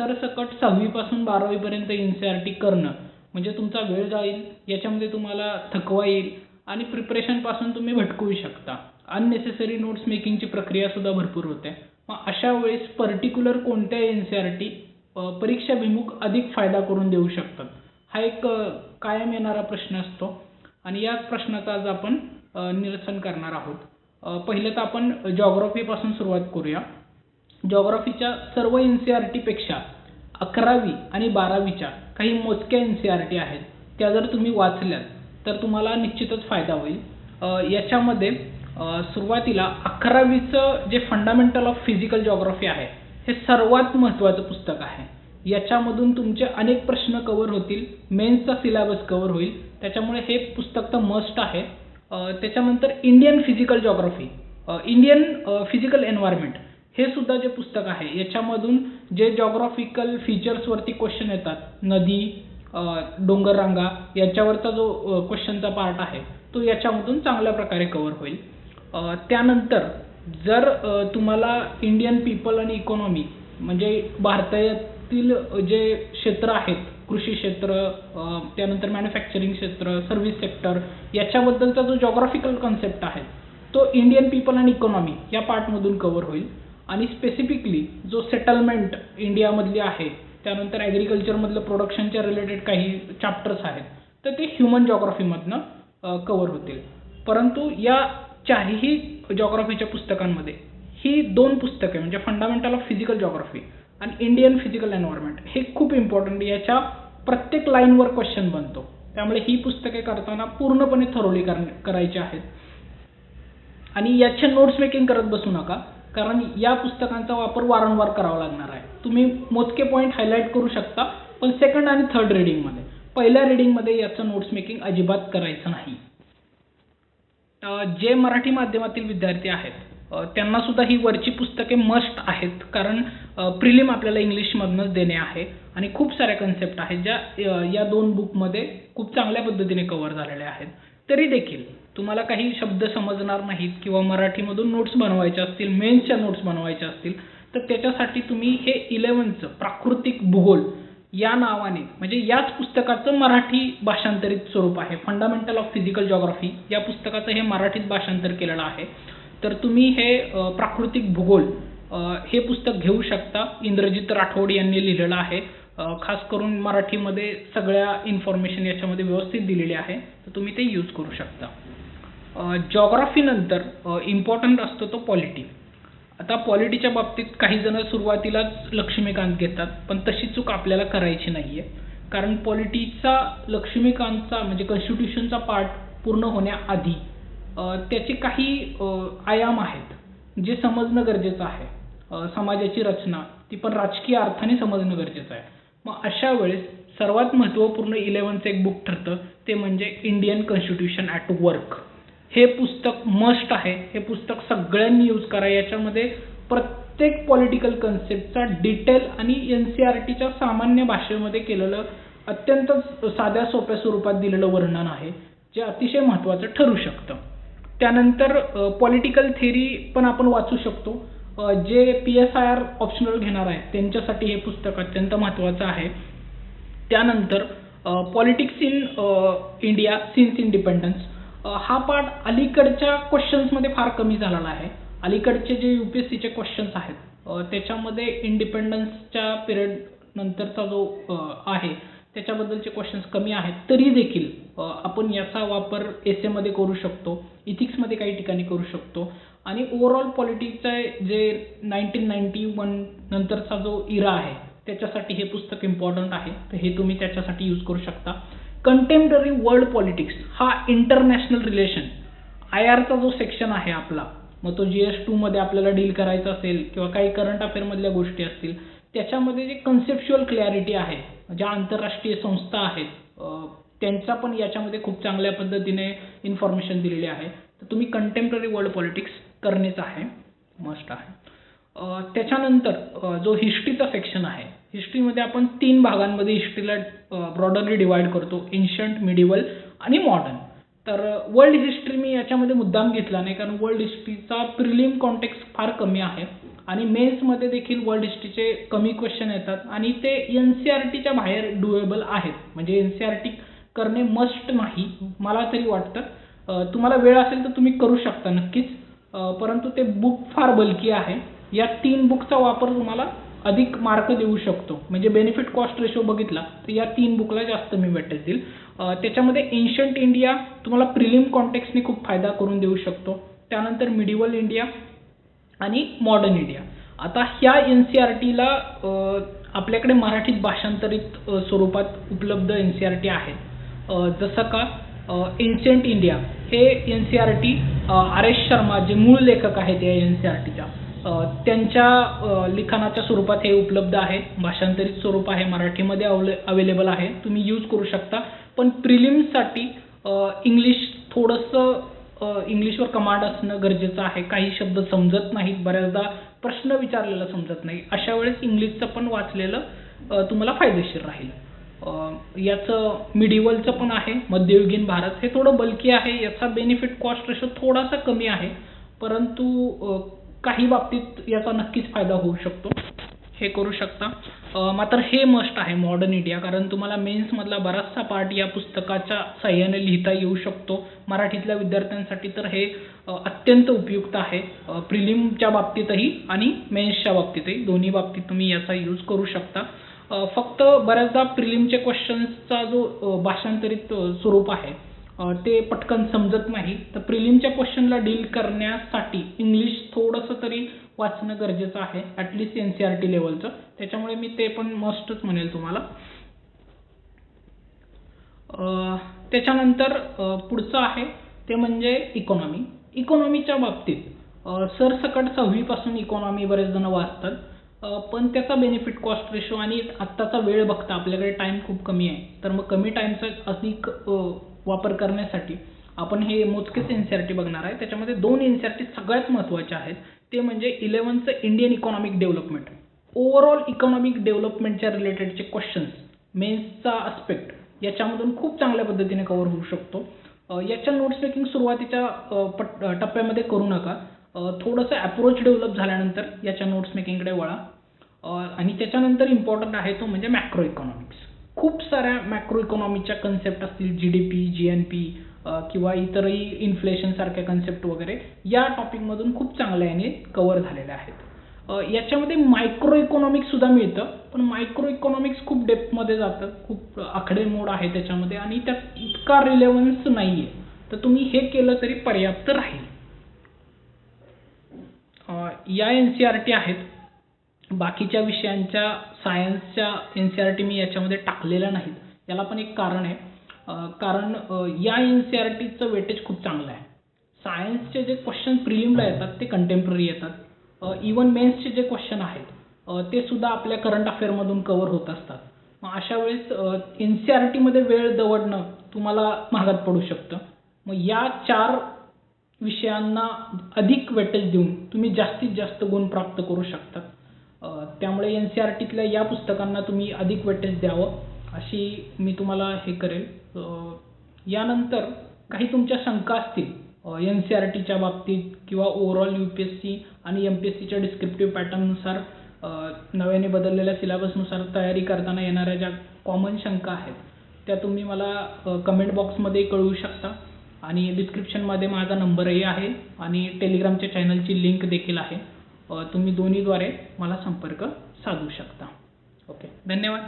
सरसकट सहावीपासून बारावीपर्यंत एन सी आर टी करणं म्हणजे तुमचा वेळ जाईल याच्यामध्ये तुम्हाला थकवा येईल आणि प्रिपरेशनपासून तुम्ही भटकूही शकता. अननेसेसरी नोट्स मेकिंगची प्रक्रियासुद्धा भरपूर होते. मग अशा वेळेस पर्टिक्युलर कोणत्या एन सी आर टी परीक्षाभिमुख अधिक फायदा करून देऊ शकतात? हा एक कायम येणारा प्रश्न असतो. आणि याच प्रश्नाचं आज आपण निरसन करणार आहोत. पहिलं तर आपण जॉग्रॉफीपासून सुरुवात करूया. जॉग्रफीच्या सर्व एन सी आर टीपेक्षा अकरावी आणि बारावीच्या काही मोजक्या एन सी आर टी आहेत. त्या जर तुम्ही वाचल्यात तर तुम्हाला निश्चितच फायदा होईल. याच्यामध्ये सुरुवातीला अकरावीचं जे फंडामेंटल ऑफ फिजिकल जॉग्रॉफी आहे हे सर्वात महत्त्वाचं पुस्तक आहे. याच्यामधून तुमचे अनेक प्रश्न कवर होतील मेन्सचा सिलेबस कवर होईल. त्याच्यामुळे हे पुस्तक तर मस्ट आहे. त्याच्यानंतर Indian physical geography Indian physical environment हे सुद्धा जे पुस्तक आहे याच्यामधून जे जॉग्रॉफिकल फीचर्सवरती क्वेश्चन येतात नदी डोंगररांगा याच्यावरचा जो क्वेश्चनचा पार्ट आहे तो याच्यामधून चांगल्या प्रकारे कवर होईल. त्यानंतर जर तुम्हाला इंडियन पीपल आणि इकॉनॉमी म्हणजे भारतातील जे क्षेत्र आहेत कृषी क्षेत्र त्यानंतर मॅन्युफॅक्चरिंग क्षेत्र सर्व्हिस सेक्टर याच्याबद्दलचा जो जॉग्राफिकल कन्सेप्ट आहे तो इंडियन पीपल अँड इकॉनॉमी या पार्टमधून कवर होईल. आणि स्पेसिफिकली जो सेटलमेंट इंडियामधली आहे त्यानंतर ॲग्रिकल्चरमधलं प्रोडक्शनच्या रिलेटेड काही चॅप्टर्स आहेत तर ते ह्युमन जॉग्राफीमधनं कवर होतील. परंतु या चारही जॉग्राफीच्या पुस्तकांमध्ये ही दोन पुस्तके म्हणजे फंडामेंटल ऑफ फिजिकल जॉग्रॉफी आणि इंडियन फिजिकल एन्व्हायरमेंट हे खूप इम्पॉर्टंट याच्या प्रत्येक लाईनवर क्वेश्चन बनतो. त्यामुळे ही पुस्तके करताना पूर्णपणे थरोली करायची आहेत. आणि याचे नोट्स मेकिंग करत बसू नका. कारण या पुस्तकांचा वापर वारंवार करावा लागणार आहे. तुम्ही मोजके पॉईंट हायलाईट करू शकता पण सेकंड आणि थर्ड रिडिंगमध्ये पहिल्या रिडिंगमध्ये याचं नोट्स मेकिंग अजिबात करायचं नाही. जे मराठी माध्यमातील विद्यार्थी आहेत त्यांना सुद्धा ही वरची पुस्तके मस्ट आहेत कारण प्रिलिम आपल्याला इंग्लिशमधनंच देणे आहे. आणि खूप साऱ्या कन्सेप्ट आहेत ज्या या दोन बुकमध्ये खूप चांगल्या पद्धतीने कव्हर झालेल्या आहेत. तरी देखील तुम्हाला काही शब्द समजणार नाहीत किंवा मराठीमधून नोट्स बनवायच्या असतील मेन्सच्या नोट्स बनवायच्या असतील तर त्याच्यासाठी तुम्ही हे इलेवनचं प्राकृतिक भूगोल या नावाने म्हणजे याच पुस्तकाचं मराठी भाषांतरित स्वरूप आहे. फंडामेंटल ऑफ फिजिकल जॉग्राफी या पुस्तकाचं हे मराठीत भाषांतर केलेलं आहे. तर तुम्ही हे प्राकृतिक भूगोल हे पुस्तक घेऊ शकता. इंद्रजित राठोड यांनी लिहिलेलं आहे. खास करून मराठीमध्ये सगळ्या इन्फॉर्मेशन याच्यामध्ये व्यवस्थित दिलेली आहे. तर तुम्ही ते यूज करू शकता. जॉग्राफीनंतर इम्पॉर्टंट असतो तो पॉलिटी आता पॉलिटीच्या बाबतीत काही जण सुरुवातीलाच लक्ष्मीकांत घेतात पण तशी चूक आपल्याला करायची नाही आहे कारण पॉलिटीचा लक्ष्मीकांतचा म्हणजे कॉन्स्टिट्यूशनचा पार्ट पूर्ण होण्याआधी त्याचे काही आयाम आहेत जे समजणं गरजेचं आहे. समाजाची रचना ती पण राजकीय अर्थाने समजणं गरजेचं आहे. मग अशा वेळेस सर्वात महत्त्वपूर्ण इलेवनचं एक बुक ठरतं ते म्हणजे इंडियन कॉन्स्टिट्यूशन ॲट वर्क हे पुस्तक मस्ट आहे. हे पुस्तक सगळ्यांनी यूज करा. याच्यामध्ये प्रत्येक पॉलिटिकल कन्सेप्टचा डिटेल आणि एन सी आर टीच्या सामान्य भाषेमध्ये केलेलं अत्यंत साध्या सोप्या स्वरूपात दिलेलं वर्णन आहे जे अतिशय महत्त्वाचं ठरू शकतं. त्यानंतर पॉलिटिकल थेरी पण आपण वाचू शकतो. जे P S I R optional घेणार आहेत त्यांच्यासाठी हे पुस्तक अत्यंत महत्त्वाचं आहे. त्यानंतर politics in India since independence हा पार्ट अलीकडच्या क्वेश्चन्समध्ये फार कमी झालेला आहे. अलीकडचे जे यू पी एस सीचे क्वेश्चन्स आहेत त्याच्यामध्ये इंडिपेंडन्सच्या पिरियड नंतरचा जो आहे त्याच्याबद्दलचे क्वेश्चन्स कमी आहेत. तरी देखील आपण याचा वापर एस एमध्ये करू शकतो इथिक्समध्ये काही ठिकाणी करू शकतो. आणि ओव्हरऑल पॉलिटिक्सचा जे नाईन्टीन नाईन्टी वन नंतरचा जो इरा आहे त्याच्यासाठी हे पुस्तक इम्पॉर्टंट आहे. तर हे तुम्ही त्याच्यासाठी यूज करू शकता. कंटेम्पररी वर्ल्ड पॉलिटिक्स हा इंटरनॅशनल रिलेशन आय आरचा जो सेक्शन आहे आपला मग तो जी एस टूमध्ये आपल्याला डील करायचा असेल किंवा काही करंट अफेअरमधल्या गोष्टी असतील त्याच्यामध्ये जे कन्सेप्च्युअल क्लॅरिटी आहे ज्या आंतरराष्ट्रीय संस्था आहेत त्यांचा पण याच्यामध्ये खूप चांगल्या पद्धतीने इन्फॉर्मेशन दिलेली आहे. तर तुम्ही कंटेम्पररी वर्ल्ड पॉलिटिक्स करणेच आहे मस्ट आहे. त्याच्यानंतर जो हिस्ट्रीचा सेक्शन आहे हिस्ट्रीमध्ये आपण तीन भागांमध्ये हिस्ट्रीला ब्रॉडरली डिवाइड करतो. एन्शंट मिडिवल आणि मॉडर्न तर वर्ल्ड हिस्ट्री मी याच्यामध्ये मुद्दाम घेतला नाही कारण वर्ल्ड हिस्ट्रीचा प्रिलिम कॉन्टेक्स्ट फार कमी आहे. आणि मेन्समध्ये देखील वर्ल्ड हिस्ट्रीचे कमी क्वेश्चन येतात. आणि ते एन सी आर टीच्या बाहेर डुएबल आहेत. म्हणजे एन सी आर टी करणे मस्ट नाही मला तरी वाटतं. तुम्हाला वेळ असेल तर तुम्ही करू शकता नक्कीच. परंतु ते बुक फार बल्की आहे. या तीन बुकचा वापर तुम्हाला अधिक मार्क देऊ शकतो. म्हणजे बेनिफिट कॉस्ट रेशो बघितला तर या तीन बुकला जास्त मी वेटेज देईल. त्याच्यामध्ये एन्शंट इंडिया तुम्हाला प्रिलिम कॉन्टेक्सने खूप फायदा करून देऊ शकतो. त्यानंतर मिडिवल इंडिया आणि मॉडर्न इंडिया आता ह्या एन सी आर टीला आपल्याकडे मराठीत भाषांतरित स्वरूपात उपलब्ध एन सी आर टी आहेत जसं का एन्शंट इंडिया हे N C R T R S Sharma जे मूळ लेखक आहेत या एन सी आर टीच्या त्यांच्या लिखाणाच्या स्वरूपात हे उपलब्ध आहे. भाषांतरित स्वरूप आहे. मराठीमध्ये अवले अवेलेबल आहे. तुम्ही यूज करू शकता. पण प्रिलिम्ससाठी इंग्लिश थोडंसं इंग्लिशवर कमांड असणं गरजेचं आहे. काही शब्द समजत नाहीत. बऱ्याचदा प्रश्न विचारलेला समजत नाही. अशा वेळेस इंग्लिशचं पण वाचलेलं तुम्हाला फायदेशीर राहील. याचं मिडिवलचं पण आहे. मध्ययुगीन भारत हे थोडं बल्की आहे. याचा बेनिफिट कॉस्ट रेशो थोडासा कमी आहे. परंतु काही बाबतीत याचा नक्कीच फायदा होऊ शकतो. हे करू शकता. मात्र हे मस्ट आहे मॉडर्न इंडिया कारण तुम्हाला मेन्समधला बराचसा पार्ट या पुस्तकाच्या साह्याने लिहिता येऊ शकतो. मराठीतल्या विद्यार्थ्यांसाठी तर हे अत्यंत उपयुक्त आहे. प्रिलिमच्या बाबतीतही आणि मेन्सच्या बाबतीतही. दोन्ही बाबतीत तुम्ही याचा यूज करू शकता. फक्त बऱ्याचदा प्रिलिमचे क्वेश्चन्सचा जो भाषांतरित स्वरूप आहे ते पटकन समजत नाही. तर प्रिलिमच्या क्वेश्चनला डील करण्यासाठी इंग्लिश थोडंसं तरी वाचणं गरजेचं आहे at least N C R T लेवलचं त्याच्यामुळे मी ते पण मस्टच म्हणेल तुम्हाला. त्याच्यानंतर पुढचं आहे ते म्हणजे इकॉनॉमी इकॉनॉमीच्या बाबतीत सरसकट सहावीपासून इकॉनॉमी बरेच जण वाचतात पण त्याचा बेनिफिट कॉस्ट रेशो आणि आत्ताचा वेळ बघता आपल्याकडे टाईम खूप कमी आहे. तर मग कमी टाईमचा अधिक वापर करण्यासाठी आपण हे मोजकेच एन सी आर टी बघणार आहे. त्याच्यामध्ये दोन एन सी आर टी सगळ्यात महत्त्वाच्या आहेत. ते म्हणजे इलेवनचं Indian economic development. Overall economic डेव्हलपमेंटच्या रिलेटेडचे क्वेश्चन्स मेन्सचा आस्पेक्ट याच्यामधून खूप चांगल्या पद्धतीने कव्हर होऊ शकतो. याच्या नोट्स मेकिंग सुरुवातीच्या पट टप्प्यामध्ये करू नका. थोडंसं अप्रोच डेव्हलप झाल्यानंतर याच्या नोट्स मेकिंगकडे वळा. आणि त्याच्यानंतर इम्पॉर्टंट आहे तो म्हणजे मॅक्रो इकॉनॉमिक्स खूप साऱ्या मॅक्रो इकॉनॉमीच्या कन्सेप्ट असतील G D P G N P किंवा इतरही इन्फ्लेशन सारख्या कन्सेप्ट वगैरे या टॉपिकमधून खूप चांगल्या याने कव्हर झालेल्या आहेत. याच्यामध्ये मायक्रो इकॉनॉमिक्स सुद्धा मिळतं पण मायक्रो इकॉनॉमिक्स खूप डेप्थमध्ये जातं खूप आकडेमोड आहे त्याच्यामध्ये आणि त्यात इतका रिलेव्हन्स नाही आहे तर तुम्ही हे केलं तरी पर्याप्त राहील. या एन सी आर टी आहेत. बाकीच्या विषयांच्या सायन्सच्या एन सी आर टी मी याच्यामध्ये टाकलेल्या नाहीत याला पण एक कारण आहे. कारण या एन सी आर टीचं वेटेज खूप चांगलं आहे. सायन्सचे जे क्वेश्चन प्रिलिमला येतात ते कंटेम्पररी येतात. इवन मेन्सचे जे क्वेश्चन आहेत ते सुद्धा आपल्या करंट अफेअरमधून कवर होत असतात. मग अशा वेळेस एन सी आर टीमध्ये वेळ दवडणं तुम्हाला महागात पडू शकतं. मग या चार विषयांना अधिक वेटेज देऊन तुम्ही जास्तीत जास्त गुण प्राप्त करू शकता. त्यामुळे एन सी आर टीतल्या या पुस्तकांना तुम्ही अधिक वेटेज द्यावं अशी मी तुम्हाला हे करेल. यानंतर काही तुमच्या शंका असतील एन सी आर टीच्या बाबतीत किंवा overall U P S C आणि एम पी एस सीच्या डिस्क्रिप्टिव्ह पॅटर्ननुसार नव्याने बदललेल्या सिलेबसनुसार तयारी करताना येणाऱ्या ज्या कॉमन शंका आहेत त्या तुम्ही मला कमेंट बॉक्समध्ये कळवू शकता. आणि डिस्क्रिप्शनमध्ये माझा नंबरही आहे आणि टेलिग्रामच्या चॅनलची लिंक देखील आहे. तुम्ही दोन्हीद्वारे मला संपर्क साधू शकता. ओके. धन्यवाद.